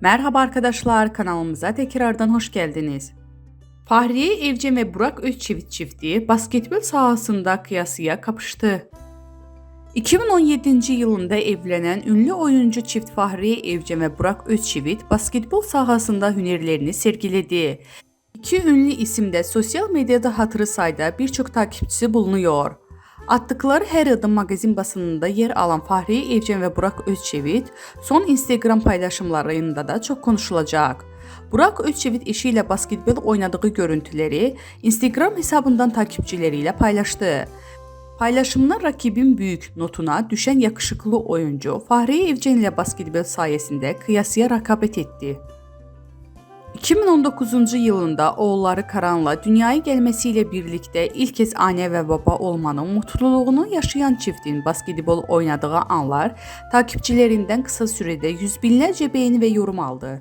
Merhaba arkadaşlar kanalımıza tekrardan hoş geldiniz. Fahriye Evcen ve Burak Özçivit çifti basketbol sahasında kıyasıya kapıştı. 2017 yılında evlenen ünlü oyuncu çift Fahriye Evcen ve Burak Özçivit basketbol sahasında hünerlerini sergiledi. İki ünlü isimde sosyal medyada hatırı sayda birçok takipçisi bulunuyor. Attıkları her adım magazin basınında yer alan Fahriye Evcen ve Burak Özçivit son Instagram paylaşımlarında da çok konuşulacak. Burak Özçivit eşiyle basketbol oynadığı görüntüleri Instagram hesabından takipçileriyle paylaştı. Paylaşımına rakibin büyük notuna düşen yakışıklı oyuncu Fahriye Evcen ile basketbol sayesinde kıyasıya rakabet etti. 2019-cu yılında oğulları Karanla dünyaya gəlməsi ilə birlikdə ilk kez anə və baba olmanın mutluluğunu yaşayan çiftin basketbol oynadığı anlar takipçilərindən qısa sürədə yüz minlərcə beyin və yorum aldı.